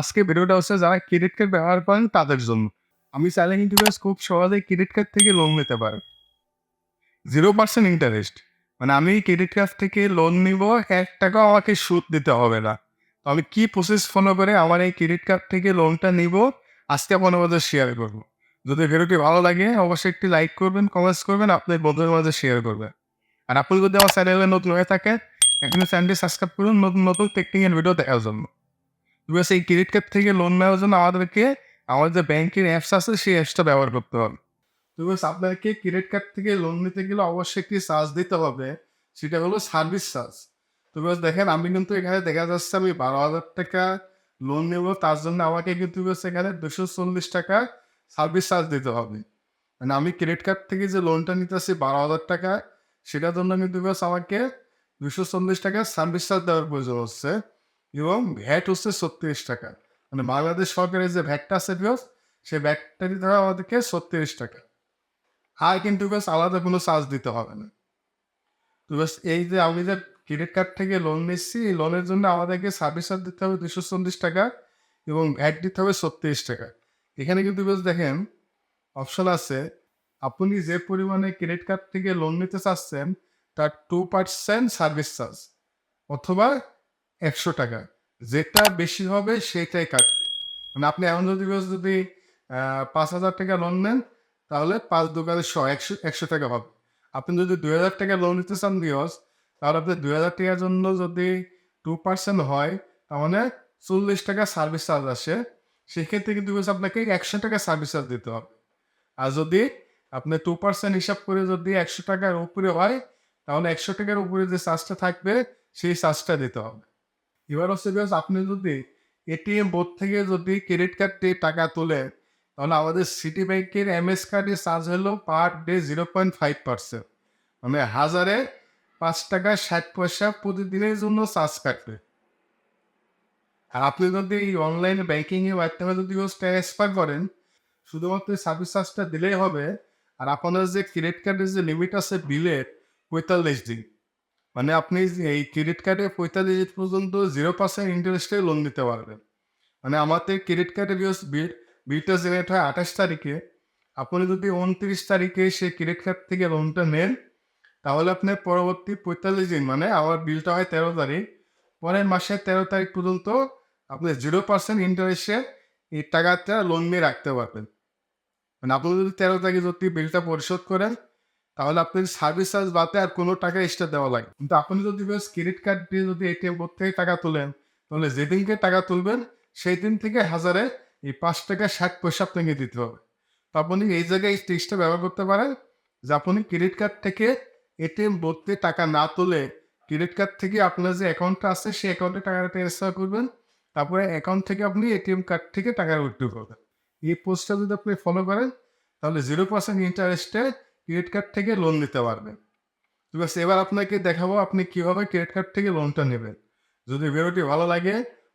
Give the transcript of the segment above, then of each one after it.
আজকে ভিডিওটা হচ্ছে যারা ক্রেডিট কার্ড ব্যবহার করেন তাদের জন্য। আমি চাইলে কিন্তু খুব সহজে ক্রেডিট কার্ড থেকে লোন নিতে পারি। জিরো পার্সেন্ট ইন্টারেস্ট মানে আমি ক্রেডিট কার্ড থেকে লোন নিব, এক টাকাও আমাকে সুদ দিতে হবে না। তো আমি কি প্রসেস ফলো করে আমার এই ক্রেডিট কার্ড থেকে লোনটা নিব, আজকে আপনার মধ্যে শেয়ার করব। যদি ভিডিওটি ভালো লাগে, অবশ্যই একটি লাইক করবেন কমেন্টস করবেন আপনার বন্ধুদের মাঝে শেয়ার করবেন। আর আপনি যদি আমার চ্যানেলে নতুন হয়ে থাকে এখানে চ্যানেলটি সাবস্ক্রাইব করুন, নতুন নতুন টেকনিক্যাল ভিডিও দেখার জন্য। বিকজ এই ক্রেডিট কার্ড থেকে লোন নেওয়ার জন্য আমাদেরকে আমাদের যে ব্যাংকের অ্যাপস আছে, সেই অ্যাপসটা ব্যবহার করতে হবে। বিকজ আপনাকে ক্রেডিট কার্ড থেকে লোন নিতে গেলে অবশ্যই একটি চার্জ দিতে হবে। সেটা হলো সার্ভিস চার্জ তো দেখেন, আমি কিন্তু এখানে দেখা যাচ্ছে আমি বারো হাজার টাকা লোন নেব, তার জন্য আমাকে কিন্তু এখানে দুশো চল্লিশ টাকা সার্ভিস চার্জ দিতে হবে। মানে আমি ক্রেডিট কার্ড থেকে যে লোনটা নিতেছি বারো হাজার টাকা, সেটার জন্য কিন্তু আমাকে দুশো চল্লিশ টাকা সার্ভিস চার্জ দেওয়ার প্রয়োজন হচ্ছে। এবং ভ্যাট হচ্ছে ছত্রিশ টাকা। মানে বাংলাদেশ সরকারের যে ভ্যাটটা আছে বিকজ সেই ভ্যাটটা দিতে হবে আমাদেরকে ছত্রিশ টাকা। আর কিন্তু বেশ আলাদা কোনো চার্জ দিতে হবে না। তো এই যে আমি যে ক্রেডিট কার্ড থেকে লোন নিচ্ছি এই লোনের জন্য আমাদেরকে সার্ভিস চার্জ দিতে হবে দুশো চল্লিশ টাকা এবং ভ্যাট দিতে হবে ছত্রিশ টাকা। এখানে কিন্তু বেশ দেখেন অপশন আছে আপনি যে পরিমাণে ক্রেডিট কার্ড থেকে লোন নিতে চাচ্ছেন তার টু পার্সেন্ট সার্ভিস চার্জ অথবা একশো টাকা। যেটা বেশি হবে সেটাই কাটবে। মানে আপনি এমন যদি যদি পাঁচ হাজার টাকা লোন নেন, তাহলে পাঁচ দোকানে শ, একশো একশো টাকা হবে আপনি যদি দুই হাজার টাকা লোন নিতে চান বিয়স, তাহলে আপনি দুই হাজার টাকার জন্য যদি টু পার্সেন্ট হয়, তার মানে চল্লিশ টাকা সার্ভিস চার্জ আসে। সেক্ষেত্রে কিন্তু আপনাকে একশো টাকা সার্ভিস চার্জ দিতে হবে। আর যদি আপনি টু পার্সেন্ট হিসাব করে যদি একশো টাকার উপরে হয়, তাহলে একশো টাকার উপরে যে চার্জটা থাকবে, সেই চার্জটা দিতে হবে। এবার হচ্ছে বিকজ আপনি যদি এটিএম বোর্ড থেকে যদি ক্রেডিট কার্ড দিয়ে টাকা তোলে তাহলে আমাদের সিটি ব্যাংকের এমএস কার্ডের চার্জ হলো per day zero point five percent মানে হাজারে পাঁচ টাকা ষাট পয়সা প্রতিদিনের জন্য চার্জ কাটবে। আর আপনি যদি এই অনলাইনে ব্যাঙ্কিংয়ের মাধ্যমে যদি ট্রান্সফার করেন, শুধুমাত্র সার্ভিস চার্জটা দিলেই হবে। আর আপনার যে ক্রেডিট কার্ডের যে লিমিট আছে বিলের পঁয়তাল্লিশ দিন। মানে আপনি এই ক্রেডিট কার্ডে পঁয়তাল্লিশ পর্যন্ত জিরো পার্সেন্ট ইন্টারেস্টে লোন নিতে পারবেন। মানে আমাদের ক্রেডিট কার্ডে বিল বিলটা জেনারেট হয় আঠাশ তারিখে। আপনি যদি উনত্রিশ তারিখে সেই ক্রেডিট কার্ড থেকে লোনটা নেন, তাহলে আপনার পরবর্তী পঁয়তাল্লিশ দিন মানে আমার বিলটা হয় তেরো তারিখ, পরের মাসের তেরো তারিখ পর্যন্ত আপনি জিরো পার্সেন্ট ইন্টারেস্টে এই টাকাটা লোন নিয়ে রাখতে পারবেন। মানে আপনি যদি তেরো তারিখে যদি বিলটা পরিশোধ করেন তাহলে আপনার সার্ভিস চার্জ বাদে আর কোনো টাকা এক্সট্রা দেওয়া লাগে কিন্তু আপনি যদি ক্রেডিট কার্ড দিয়ে যদি এটিএম বোর্ড থেকে টাকা তোলেন, তাহলে যেদিনকে টাকা তুলবেন সেই দিন থেকে হাজারে এই পাঁচ টাকা ষাট পয়সা আপনাকে দিতে হবে। তো আপনি এই জায়গায় এই ট্রিক্সটা ব্যবহার করতে পারেন, যে আপনি ক্রেডিট কার্ড থেকে এটিএম বোর্ড থেকে টাকা না তুলে ক্রেডিট কার্ড থেকে আপনার যে অ্যাকাউন্টটা আছে, সেই অ্যাকাউন্টে টাকাটা ট্রান্সফার করবেন। তারপরে অ্যাকাউন্ট থেকে আপনি এটিএম কার্ড থেকে টাকা উইথড্র করবেন। এই পোস্টটা যদি আপনি ফলো করেন, তাহলে জিরো পার্সেন্ট ইন্টারেস্টে ক্রেডিট কার্ড থেকে লোন নিতে পারবেন। ঠিক আছে এবার আপনাকে দেখাবো আপনি কীভাবে ক্রেডিট কার্ড থেকে লোনটা নেবেন। যদি ভিডিওটি ভালো লাগে,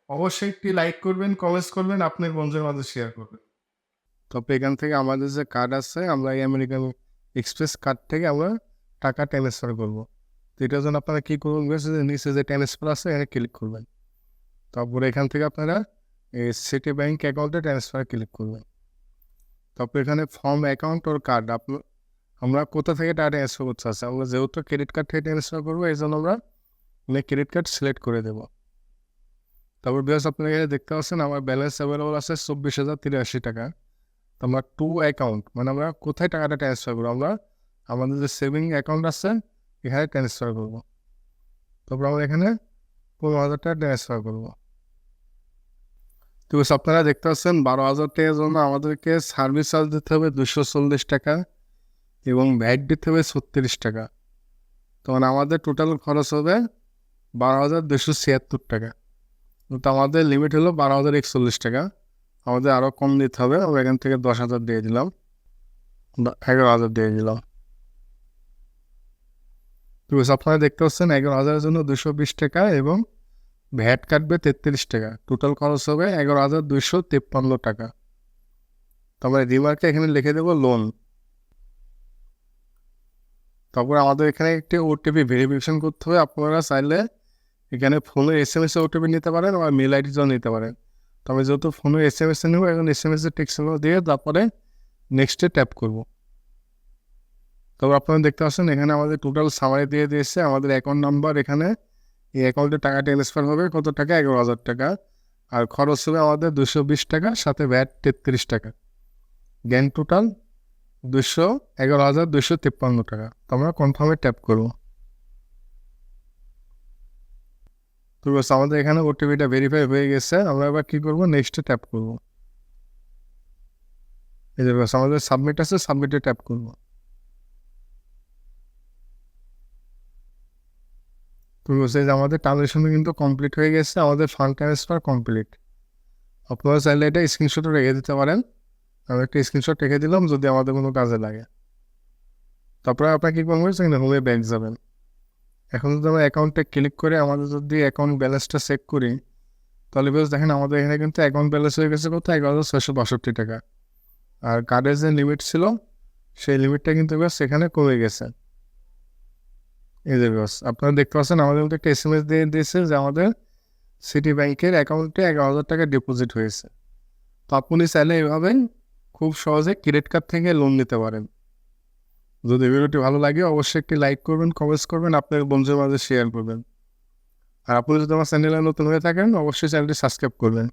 অবশ্যই একটি লাইক করবেন কমেন্টস করবেন, আপনার বন্ধুদের মাঝে শেয়ার করবেন। তবে এখান থেকে আমাদের যে কার্ড আছে, আমরা এই আমেরিকান এক্সপ্রেস কার্ড থেকে আমরা টাকা ট্রান্সফার করব। তো এটার জন্য আপনারা কী করবেন নিচে যে ট্রান্সফার আছে, এখানে ক্লিক করবেন। তারপরে এখান থেকে আপনারা এই সিটি ব্যাংক অ্যাকাউন্টে ট্রান্সফার ক্লিক করবেন। তারপর এখানে ফর্ম অ্যাকাউন্ট ওর কার্ড আপনার আমরা কোথা থেকে টাকা ট্রান্সফার করতে আছে আমরা যেহেতু ক্রেডিট কার্ড থেকে ট্রান্সফার করব এই জন্য আমরা মানে ক্রেডিট কার্ড সিলেক্ট করে দেবো। তারপর বিকজ আপনারা দেখতে পাচ্ছেন আমার ব্যালেন্স অ্যাভেলেবল আছে চব্বিশ হাজার তিরাশি টাকা। তো আমরা টু অ্যাকাউন্ট মানে আমরা কোথায় টাকাটা ট্রান্সফার করব? আমরা আমাদের যে সেভিং অ্যাকাউন্ট আছে, এখানে ট্রান্সফার করব। তারপর আমরা এখানে পনেরো হাজার টাকা ট্রান্সফার করব। তো আপনারা দেখতে পাচ্ছেন বারো হাজার টাকার জন্য আমাদেরকে সার্ভিস চার্জ দিতে হবে দুশো চল্লিশ টাকা। এবং ভ্যাট দিতে হবে ছত্রিশ টাকা। তখন আমাদের টোটাল খরচ হবে বারো হাজার দুশো ছিয়াত্তর টাকা। তো আমাদের লিমিট হলো বারো হাজার একচল্লিশ টাকা। আমাদের আরও কম দিতে হবে এখান থেকে দশ হাজার দিয়ে দিলাম। এগারো হাজার দিয়ে দিলাম। তো আপনারা দেখতে পাচ্ছেন এগারো হাজারের জন্য দুশো বিশ টাকা এবং ভ্যাট কাটবে তেত্রিশ টাকা। টোটাল খরচ হবে এগারো হাজার দুশো তেপ্পান্ন টাকা। তারপরে রিমার্কে এখানে লিখে দেবো লোন তারপর আমাদের এখানে একটি ওটিপি ভেরিফিকেশন করতে হবে। আপনারা চাইলে এখানে ফোনে এস এম এস ওটিপি নিতে পারেন বা মেল আইডি নিতে পারেন। তবে যেহেতু ফোনে এস এম এস এ নেব, এখন এস এম এস এর টেক্সট দিয়ে তারপরে নেক্সটে ট্যাপ করব। তবে আপনারা দেখতে পাচ্ছেন এখানে আমাদের টোটাল সামারি দিয়ে দিয়েছে। আমাদের অ্যাকাউন্ট নাম্বার এখানে এই অ্যাকাউন্টে টাকা ট্রান্সফার হবে, কত টাকা? এগারো হাজার টাকা। আর খরচ হবে আমাদের দুশো বিশ টাকা, সাথে ভ্যাট তেত্রিশ টাকা। জ্ঞান টোটাল দুশো এগারো হাজার দুশো তিপ্পান্ন টাকা। আমরা কনফার্মে ট্যাপ করব তো আমাদের এখানে ওটিপিটা ভেরিফাই হয়ে গেছে। আমরা এবার কী করব? নেক্সটে ট্যাপ করব। এই যে আমাদের সাবমিট আছে সাবমিটে ট্যাপ করব। তো যে আমাদের ট্রানজেকশন কিন্তু কমপ্লিট হয়ে গেছে, আমাদের ফান্ড ট্রান্সফার কমপ্লিট আপনারা চাইলে এটা স্ক্রিনশটও রেখে দিতে পারেন। আমি একটা স্ক্রিনশট রেখে দিলাম যদি আমাদের কোনো কাজে লাগে। তারপরে আপনার কি করবেন সেখানে হোমে ব্যাংক যাবেন। এখন যদি আমরা অ্যাকাউন্টে ক্লিক করে আমাদের যদি অ্যাকাউন্ট ব্যালেন্সটা চেক করি, তাহলে বেশ দেখেন আমাদের এখানে কিন্তু অ্যাকাউন্ট ব্যালেন্স হয়ে গেছে কত এগারো হাজার ছয়শো বাষট্টি টাকা। আর কার্ডের যে লিমিট ছিল, সেই লিমিটটা কিন্তু বেশ সেখানে কমে গেছে। এই যে বেশ আপনারা দেখতে পাচ্ছেন আমাদের মধ্যে একটা এস এম এস দিয়ে দিয়েছে যে আমাদের সিটি ব্যাংকের অ্যাকাউন্টে এগারো হাজার টাকা ডিপোজিট হয়েছে। তো আপনি চাইলে এভাবে খুব সহজে ক্রেডিট কার্ড থেকে লোন নিতে পারেন। যদি ভিডিওটি ভালো লাগে, অবশ্যই একটি লাইক করবেন কমেন্টস করবেন, আপনার বন্ধুদের মাঝে শেয়ার করবেন। আর আপনি যদি আমার চ্যানেলে নতুন হয়ে থাকেন, অবশ্যই চ্যানেলটি সাবস্ক্রাইব করবেন।